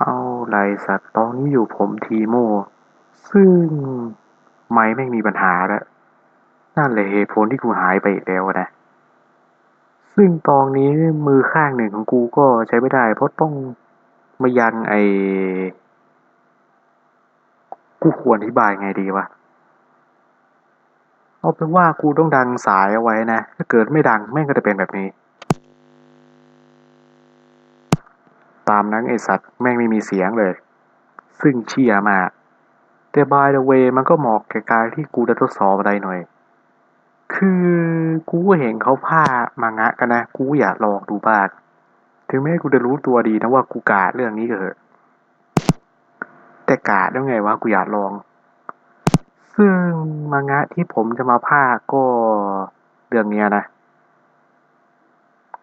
เอาไรสัตว์ตอนนี้อยู่ผมทีโม ซึ่งไม่ไม่มีปัญหาแล้ว นั่นแหละเหตุผลที่กูหายไปอีกแล้วนะ ซึ่งตอนนี้มือข้างหนึ่งของกูก็ใช้ไม่ได้ เพราะต้องมายันไอกูควรอธิบายไงดีวะ เอาเป็นว่ากูต้องดังสายเอาไว้นะ ถ้าเกิดไม่ดังแม่งก็จะเป็นแบบนี้ ตามนั้นไอสัตว์แม่งไม่มีเสียงเลย ซึ่งเชี่ยมาก แต่ by the way มันก็เหมาะแก่การที่กูจะทดสอบอะไรหน่อย คือกูเห็นเขาผ้ามางะกันนะ กูอยากลองดูบ้างถึงแม้กูจะรู้ตัวดีนะว่ากูกาดเรื่องนี้ก็เถอะแต่กาดแล้ไงวะกูอยากลอง ซึ่งมางะที่ผมจะมาพากก็เรื่องเนี้ยนะ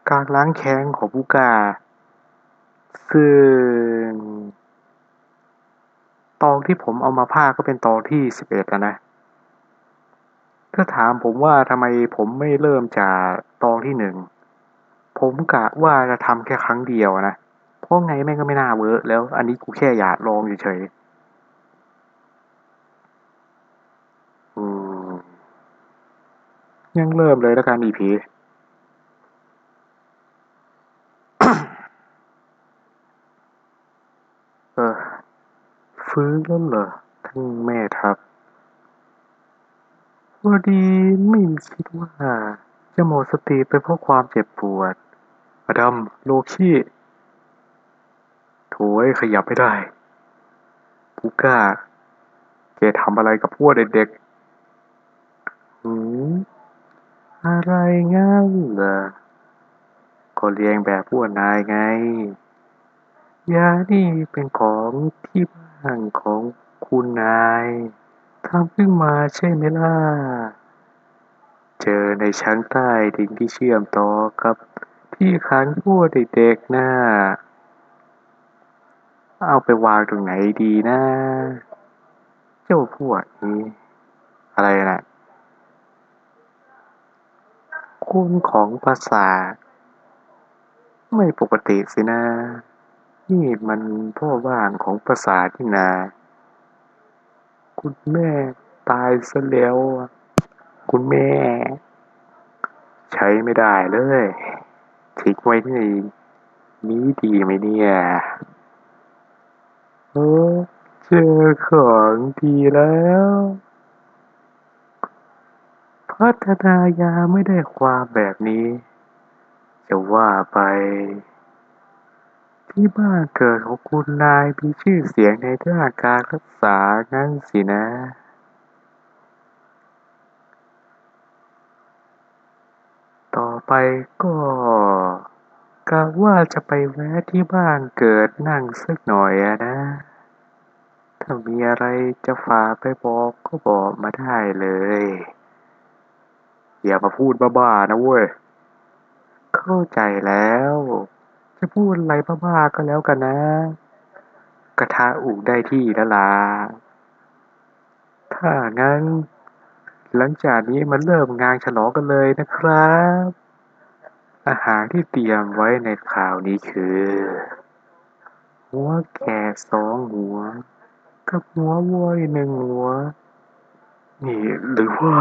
การล้างแค้นของผู้กา ซึ่งตอนที่ผมเอามาพากก็เป็นตอนที่สิบเอ็ดแล้วนะ ถ้าถามผมว่าทำไมผมไม่เริ่มจากตอนที่หนึ่ง ผมกะว่าจะทำแค่ครั้งเดียวนะ เพราะไงแม่งก็ไม่น่าเวิร์กแล้ว อันนี้กูแค่อยากลองเฉยๆยังเริ่มเลยแล้วกันอีพี เออ ฟื้นแล้วเหรอท่านแม่ทัพพอดีไม่คิดว่าจะหมดสติไปเพราะความเจ็บปวดอดัมโลคีโถยขยับไม่ได้กูก้าแกทำอะไรกับพวกเด็กๆหืมอะไรงั้นเหรอก็เลี้ยงแบบพวกนายไงยานี่เป็นของที่บ้าน ของคุณนายทำขึ้นมาใช่ไหมล่ะ เจอในชั้นใต้ดินที่เชื่อมต่อกับที่ขังพวกเด็กๆน่ะเอาไปวางตรงไหนดีนะ เจ้าพวกนี้ อะไรนะคุณของประสาไม่ปกติสินะ นี่มันพ่อบ้านของประสาที่นา คุณแม่ตายซะแล้วคุณแม่ ใช้ไม่ได้เลยทิ้งไว้ที่นี้ดีไหมเนี่ยโอ้เจอของดีแล้ว พัฒนายาไม่ได้ความแบบนี้ จะว่าไป ที่บ้านเกิดของคุณนายมีชื่อเสียงในด้านการรักษางั้นสินะต่อไปก็กะว่าจะไปแวะที่บ้านเกิดนั่งสักหน่อยอะนะ ถ้ามีอะไรจะฝากไปบอกก็บอกมาได้เลย อย่ามาพูดบ้าๆนะเว้ย เข้าใจแล้ว จะพูดอะไรบ้าๆก็แล้วกันนะ กระทะอุกได้ที่แล้วล่ะ ถ้างั้น หลังจากนี้มาเริ่มงานฉลองกันเลยนะครับ อาหารที่เตรียมไว้ในข่าวนี้คือ หัวแกะสองหัว กับหัววัวอีกหนึ่งหัว นี่หรือว่า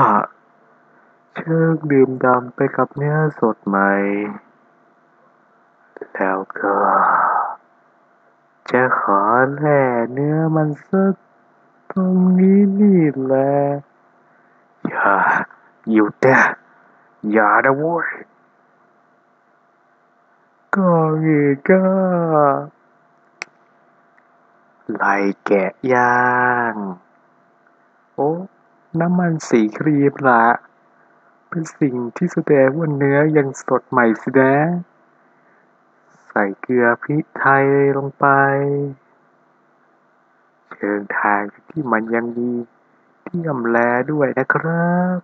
เชิญดื่มดำไปกับเนื้อสดใหม่ แล้วก็ จะขอแล่เนื้อมันสักตรงนี้นี่แหละอย่าหยุดนะอย่านะเว้ยก็อีกก็ไล่แกะย่าง โอ้ น้ำมันสีครีมละ เป็นสิ่งที่แสดงว่าเนื้อยังสดใหม่สินะ ใส่เกลือพริกไทยลงไป เชิงทางที่มันยังมีเที่ยมแลด้วยนะครับ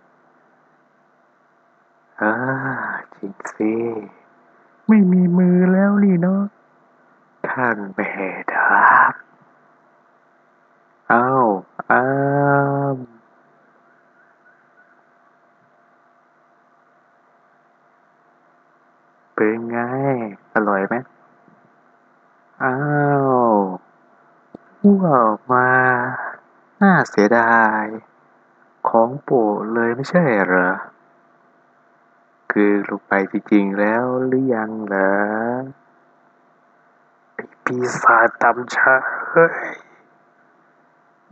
อ่าจริงสิไม่มีมือแล้วนี่เนาะท่านแม่ทัพอ้าวอ้ามเป็นไง อร่อยไหมอ้าวอ้วออกมา น่าเสียดาย ของโปรดเลยไม่ใช่เหรอ คือลงไปจริงๆแล้วหรือยังเหรอปีศาจตำชาเฮ้ย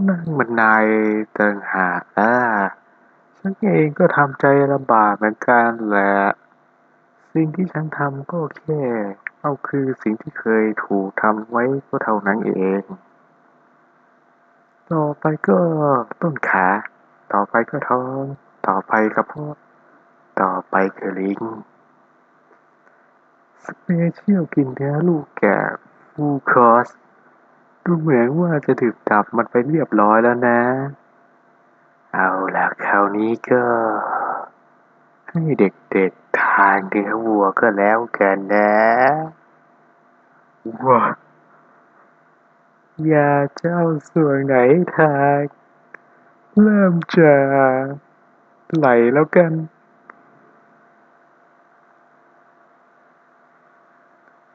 นั่นมันนายต่างหากนะฉันเองก็ทำใจลำบากเหมือนกันแหละ สิ่งที่ฉันทำก็แค่เอาคือสิ่งที่เคยถูกทำไว้ก็เท่านั้นเอง ต่อไปก็ต้นขา ต่อไปก็ท้อง ต่อไปกระเพาะ ต่อไปคือลิ้นสเปเชียลกินเนื้อลูกแกะฟูคอร์สดูเหมือนว่าจะดื่มดับมันไปเรียบร้อยแล้วนะ เอาล่ะคราวนี้ก็ ให้เด็กๆทานเนื้อวัวก็แล้วกันนะว้าอยากจะเอาส่วนไหนทานเริ่มจากไหลแล้วกัน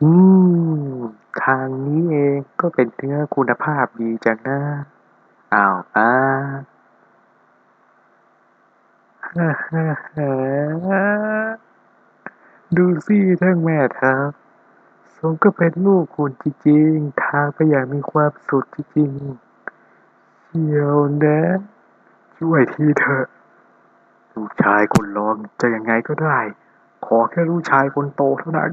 อืม ทางนี้เองก็เป็นเนื้อคุณภาพดีจังนะอ้าวอ่า ฮ่าฮ่าฮ่าดูสิทั้งแม่ทัพสมก็เป็นลูกคุณจริงๆ ทางไปอย่างมีความสุขจริงๆเชียวนะ ช่วยทีเถอะ ลูกชายคนรองจะยังไงก็ได้ ขอแค่ลูกชายคนโตเท่านั้น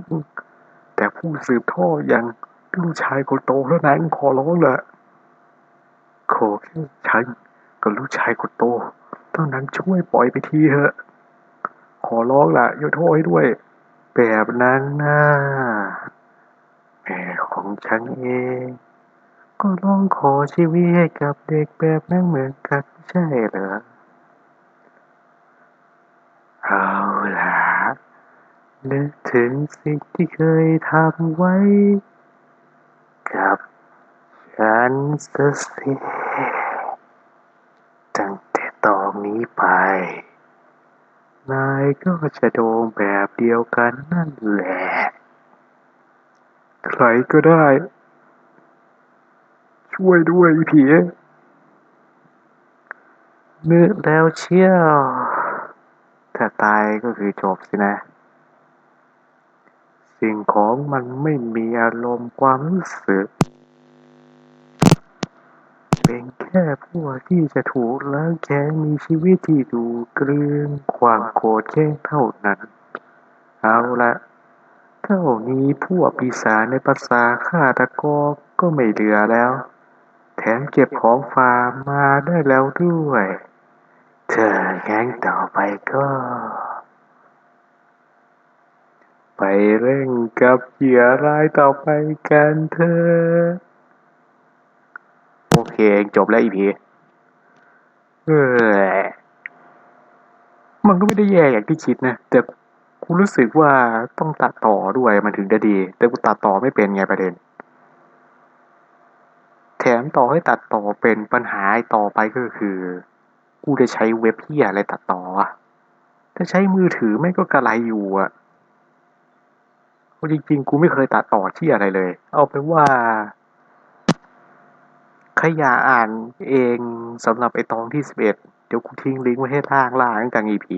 แต่ผู้สืบทอดอย่างลูกชายคนโตเท่านั้นขอร้องละขอแค่ฉันกับลูกชายคนโต เท่านั้นช่วยปล่อยไปทีเถอะ ขอร้องละยกโทษให้ด้วย แบบนั้นนะแม่ของฉันเอง ก็ลองขอชีวิตให้กับเด็กแบบนั้นเหมือนกันใช่เหรอเอาล่ะนึกถึงสิ่งที่เคยทำไว้ กับฉันสักสิตั้ง ต่ตอนนี้ไป นายก็จะโดนแบบเดียวกันนั่นแหละ ใครก็ได้ ช่วยด้วยอีผีนึกแล้วเชี่ยว ถ้าตายก็คือจบสินะ สิ่งของมันไม่มีอารมณ์ความรู้สึก เป็นแค่พวกที่จะถูกล้างแค้นมีชีวิตที่ดูเกลื่อนความโกรธแค้นเท่านั้น เอาละเท่านี้พวกปีศาจในภาษาฆาตกรก็ไม่เหลือแล้ว แถมเก็บของฟาร์มมาได้แล้วด้วย เธองั้นต่อไปก็ ไปเร่งกับเหยื่อรายต่อไปกันเถอะ โอเค จบแล้วอีพีเออมันก็ไม่ได้แย่อย่างที่คิดนะ แต่กูรู้สึกว่าต้องตัดต่อด้วยมันถึงจะดี แต่กูตัดต่อไม่เป็นไงประเด็น แถมต่อให้ตัดต่อเป็นปัญหาต่อไปก็คือ กูจะใช้เว็บเหียอะไรตัดต่อวะถ้าใช้มือถือไม่ก็กระไรอยู่อะเพราะจริงๆ กูไม่เคยตัดต่อที่อะไรเลย เอาเป็นว่า ขยาอ่านเองสำหรับไอตองที่สิบเอ็ดเดี๋ยวกูทิ้งลิงก์ไว้ให้ล่างล่างกลางอีพี